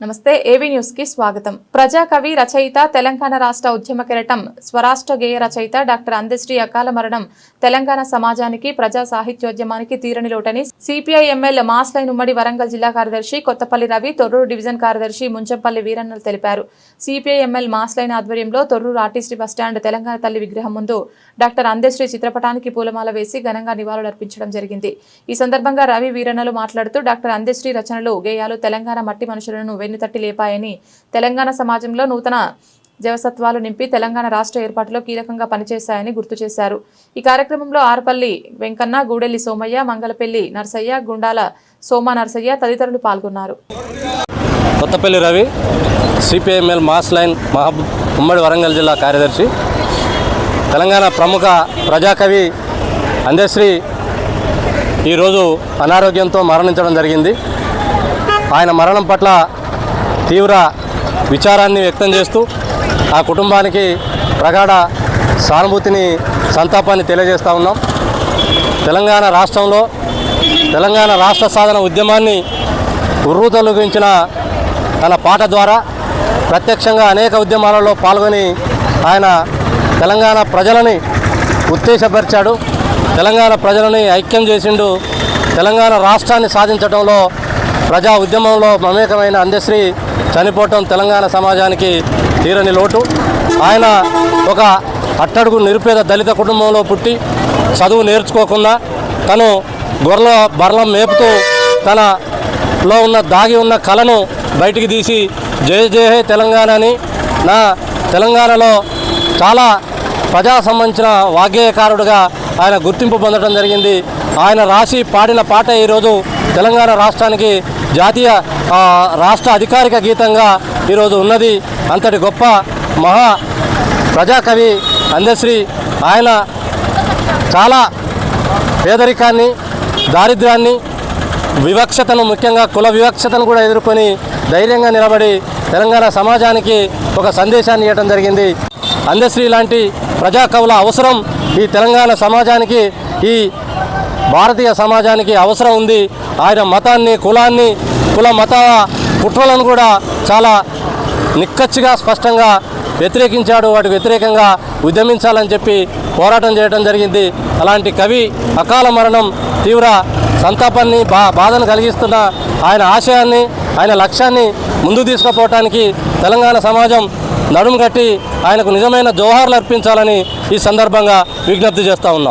నమస్తే ఏవీ న్యూస్కి స్వాగతం. ప్రజాకవి రచయిత తెలంగాణ రాష్ట్ర ఉద్యమ కెరటం స్వరాష్ట్ర గేయ రచయిత డాక్టర్ అందశ్రీ అకాల మరణం తెలంగాణ సమాజానికి ప్రజా సాహిత్యోద్యమానికి తీరని లోటని సిపిఐ ఎమ్మెల్యే మాస్లైన్ ఉమ్మడి వరంగల్ జిల్లా కార్యదర్శి కొత్తపల్లి రవి తొర్రూరు డివిజన్ కార్యదర్శి ముంచంపల్లి వీరన్నలు తెలిపారు. సిపిఐ ఎమ్మెల్ మాస్లైన్ ఆధ్వర్యంలో తొర్రూరు ఆర్టీసీ బస్టాండ్ తెలంగాణ తల్లి విగ్రహం ముందు డాక్టర్ అందశ్రీ చిత్రపటానికి పూలమాల వేసి ఘనంగా నివాళులర్పించడం జరిగింది. ఈ సందర్భంగా రవి వీరన్నలు మాట్లాడుతూ డాక్టర్ అందశ్రీ రచనలు గేయాలు తెలంగాణ మట్టి మనుషులను వెన్నుతట్టి లేపాయని తెలంగాణ సమాజంలో నూతన జవసత్వాలు నింపి తెలంగాణ రాష్ట్ర ఏర్పాటులో కీలకంగా పనిచేశాయని గుర్తు చేశారు. ఈ కార్యక్రమంలో ఆర్పల్లి వెంకన్న గూడెల్లి సోమయ్య మంగళపల్లి నర్సయ్య గుండాల సోమ నర్సయ్య తదితరులు పాల్గొన్నారు. Kothapalli Ravi CPIML mass line Mahaboob ఉమ్మడి వరంగల్ జిల్లా కార్యదర్శి తెలంగాణ ప్రముఖ ప్రజాకవి అందశ్రీ ఈరోజు అనారోగ్యంతో మరణించడం జరిగింది. ఆయన మరణం పట్ల తీవ్ర విచారాన్ని వ్యక్తం చేస్తూ ఆ కుటుంబానికి ప్రగాఢ సానుభూతిని సంతాపాన్ని తెలియజేస్తూ ఉన్నాం. తెలంగాణ రాష్ట్రంలో తెలంగాణ రాష్ట్ర సాధన ఉద్యమాన్ని ఉర్రూతలుగించిన తన పాట ద్వారా ప్రత్యక్షంగా అనేక ఉద్యమాలలో పాల్గొని ఆయన తెలంగాణ ప్రజలని ఉత్తేజపరిచాడు. తెలంగాణ ప్రజలని ఐక్యం చేసిండు. తెలంగాణ రాష్ట్రాన్ని సాధించడంలో ప్రజా ఉద్యమంలో మమేకమైన అందశ్రీ చనిపోవటం తెలంగాణ సమాజానికి తీరని లోటు. ఆయన ఒక అట్టడుగు నిరుపేద దళిత కుటుంబంలో పుట్టి చదువు నేర్చుకోకుండా తను గొర్రెల బర్లం మేపుతూ తనలో ఉన్న దాగి ఉన్న కళను బయటికి తీసి జయ జయ హే తెలంగాణ అని నా తెలంగాణలో చాలా ప్రజా సంబంధించిన వాగ్గేయకారుడుగా ఆయన గుర్తింపు పొందడం జరిగింది. ఆయన రాసి పాడిన పాట ఈరోజు తెలంగాణ రాష్ట్రానికి జాతీయ రాష్ట్ర అధికారిక గీతంగా ఈరోజు ఉన్నది అంతటి గొప్ప మహా ప్రజాకవి అందశ్రీ. ఆయన చాలా పేదరికాన్ని దారిద్ర్యాన్ని వివక్షతను ముఖ్యంగా కుల వివక్షతను కూడా ఎదుర్కొని ధైర్యంగా నిలబడి తెలంగాణ సమాజానికి ఒక సందేశాన్ని ఇవ్వడం జరిగింది. అందశ్రీ లాంటి ప్రజా కవుల అవసరం ఈ తెలంగాణ సమాజానికి ఈ భారతీయ సమాజానికి అవసరం ఉంది. ఆయన మతాన్ని కులాన్ని కుల మత కుట్రలను కూడా చాలా నిక్కచ్చిగా స్పష్టంగా వ్యతిరేకించాడు. వాటి వ్యతిరేకంగా ఉద్యమించాలని చెప్పి పోరాటం చేయడం జరిగింది. అలాంటి కవి అకాల మరణం తీవ్ర సంతాపాన్ని బా బాధను కలిగిస్తున్న ఆయన ఆశయాన్ని ఆయన లక్ష్యాన్ని ముందు తీసుకుపోవటానికి తెలంగాణ సమాజం నడుము కట్టి ఆయనకు నిజమైన జోహార్లు అర్పించాలని ఈ సందర్భంగా విజ్ఞప్తి చేస్తూ ఉన్నాం.